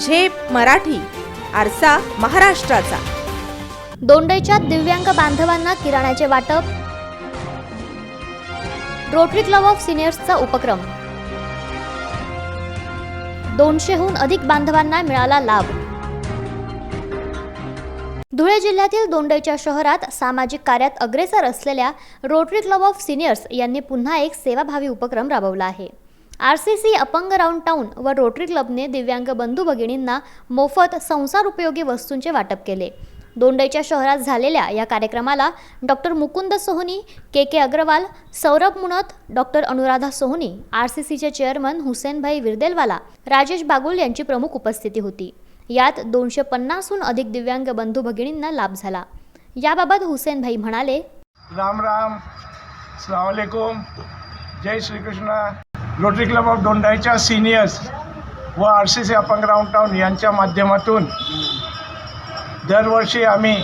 झेप मराठी आरसा महाराष्ट्राचा. दोंडेच्या दिव्यांग बांधवांना किराण्याचे वाटप. रोटरी क्लब ऑफ सिनियर्सचा उपक्रम. दोनशेहून अधिक बांधवांना मिळाला लाभ. धुळे जिल्ह्यातील दोंडेच्या शहरात सामाजिक कार्यात अग्रेसर असलेल्या रोटरी क्लब ऑफ सिनियर्स यांनी पुन्हा एक सेवाभावी उपक्रम राबवला आहे. आर सी सी अपंग राऊंड टाऊन व रोटरी क्लबने दिव्यांग बंधू भगिनींना मोफत संसार उपयोगी वस्तूंचे वाटप केले. दोंडेच्या शहरात झालेल्या या कार्यक्रमाला doctor Mukund Sohani K K Agarwal Saurabh Munat doctor Anuradha Sohani R C सीचे चेअरमन हुसेनभाई विरदेलवाला राजेश बागुल यांची प्रमुख उपस्थिती होती. यात दोनशे पन्नासहून अधिक दिव्यांग बंधू भगिनींना लाभ झाला. याबाबत हुसेनभाई म्हणाले राम राम सलामकुम जय श्रीकृष्ण. रोटरी क्लब ऑफ दोंडाईच्या सिनियर्स व आर सी सी अपंग राऊंड टाऊन यांच्या माध्यमातून दरवर्षी आम्ही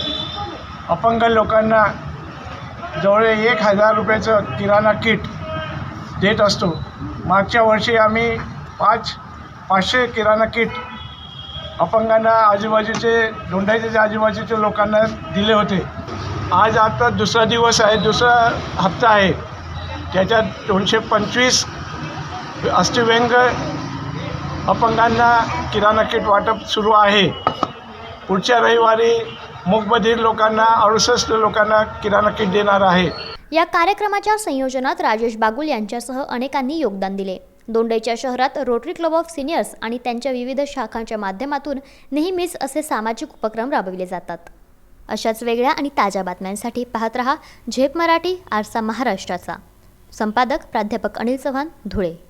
अपंग लोकांना जवळ एक हजार रुपयाचं किराणा किट देत असतो. मागच्या वर्षी आम्ही पाच पाचशे किराणा किट अपंगांना आजूबाजूचे दोंडाईचे जे आजूबाजूच्या लोकांना दिले होते. आज आता दुसरा दिवस आहे दुसरा हप्ता आहे. त्याच्यात दोनशे पंचवीस अस्थिव्यंग अपंगांना किराणा किट वाटप सुरू आहे. पुढच्या रविवारी मुकबधीर लोकांना अडुसष्ट लोकांना किराणा किट देणार आहे. या कार्यक्रमाच्या संयोजनात राजेश बागुल यांच्यासह अनेकांनी योगदान दिले. दोंडेच्या शहरात रोटरी क्लब ऑफ सिनियर्स आणि त्यांच्या विविध शाखांच्या माध्यमातून नेहमीच असे सामाजिक उपक्रम राबविले जातात. अशाच वेगळ्या आणि ताज्या बातम्यांसाठी पाहत रहा झेप मराठी आरसा महाराष्ट्राचा. संपादक प्राध्यापक अनिल चव्हाण धुळे.